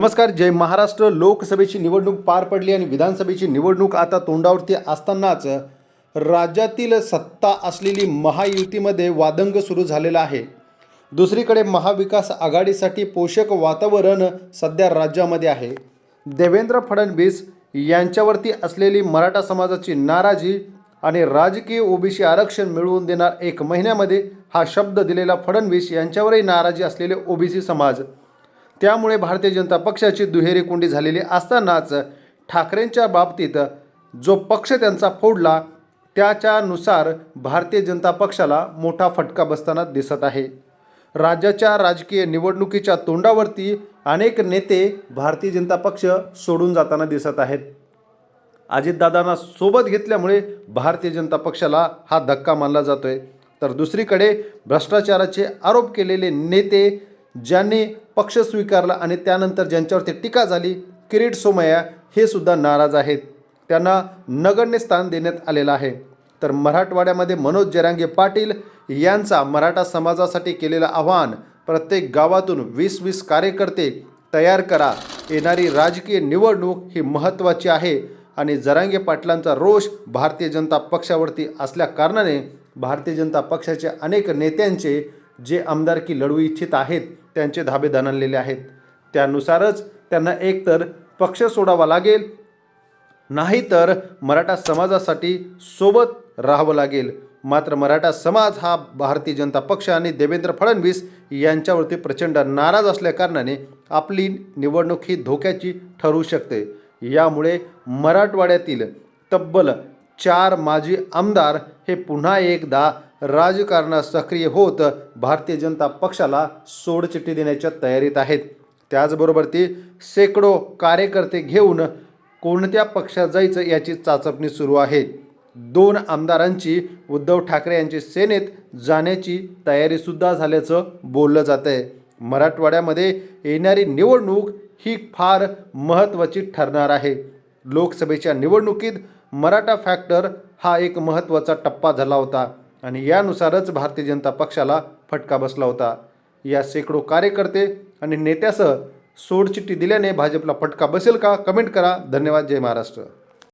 नमस्कार जय महाराष्ट्र. लोकसभेची निवडणूक पार पडली आणि विधानसभेची निवडणूक आता तोंडावरती असतानाच राज्यातील सत्ता असलेली महायुतीमध्ये वादंग सुरू झालेला आहे. दुसरीकडे महाविकास आघाडीसाठी पोषक वातावरण सध्या राज्यामध्ये आहे. देवेंद्र फडणवीस यांच्यावरती असलेली मराठा समाजाची नाराजी आणि राजकीय ओबीसी आरक्षण मिळवून देणार एक महिन्यामध्ये हा शब्द दिलेला फडणवीस यांच्यावरही नाराजी असलेले ओबीसी समाज त्यामुळे भारतीय जनता पक्षाची दुहेरी कोंडी झालेली असतानाच ठाकरेंच्या बाबतीत जो पक्ष त्यांचा फोडला त्याच्यानुसार भारतीय जनता पक्षाला मोठा फटका बसताना दिसत आहे. राज्याच्या राजकीय निवडणुकीच्या तोंडावरती अनेक नेते भारतीय जनता पक्ष सोडून जाताना दिसत आहेत. अजितदादांना सोबत घेतल्यामुळे भारतीय जनता पक्षाला हा धक्का मानला जातोय. तर दुसरीकडे भ्रष्टाचाराचे आरोप केलेले नेते ज्यांनी पक्ष स्वीकारला आणि त्यानंतर ज्यांच्यावरती टीका झाली किरीट सोमय्या हे सुद्धा नाराज आहेत. त्यांना नगण्य स्थान देण्यात आलेलं आहे. तर मराठवाड्यामध्ये मनोज जरांगे पाटील यांचा मराठा समाजासाठी केलेलं आव्हान प्रत्येक गावातून वीस वीस कार्यकर्ते तयार करा. येणारी राजकीय निवडणूक ही महत्त्वाची आहे आणि जरांगे पाटलांचा रोष भारतीय जनता पक्षावरती असल्या कारणाने भारतीय जनता पक्षाच्या अनेक नेत्यांचे जे आमदारकी लढवू इच्छित आहेत त्यांचे धाबे दणाणलेले आहेत. त्यानुसारच त्यांना एकतर पक्ष सोडावा लागेल नाहीतर मराठा समाजासाठी सोबत राहावं लागेल. मात्र मराठा समाज हा भारतीय जनता पक्ष आणि देवेंद्र फडणवीस यांच्यावरती प्रचंड नाराज असल्याकारणाने आपली निवडणूक ही धोक्याची ठरू शकते. यामुळे मराठवाड्यातील तब्बल चार माजी आमदार हे पुन्हा एकदा राजकारणात सक्रिय होत भारतीय जनता पक्षाला सोडचिठ्ठी देण्याच्या तयारीत आहेत. त्याचबरोबर ती शेकडो कार्यकर्ते घेऊन कोणत्या पक्षात जायचं याची चाचपणी सुरू आहे. दोन आमदारांची उद्धव ठाकरे यांची सेनेत जाण्याची तयारीसुद्धा झाल्याचं बोललं जात आहे मराठवाड्यामध्ये येणारी निवडणूक ही फार महत्त्वाची ठरणार आहे. लोकसभेच्या निवडणुकीत मराठा फॅक्टर हा एक महत्त्वाचा टप्पा झाला होता आणि यानुसारच भारतीय जनता पक्षाला फटका बसला होता. या शेकडो कार्यकर्ते आणि नेत्यासह सोडचिठ्ठी दिल्याने भाजपला फटका बसेल का? कमेंट करा. धन्यवाद. जय महाराष्ट्र.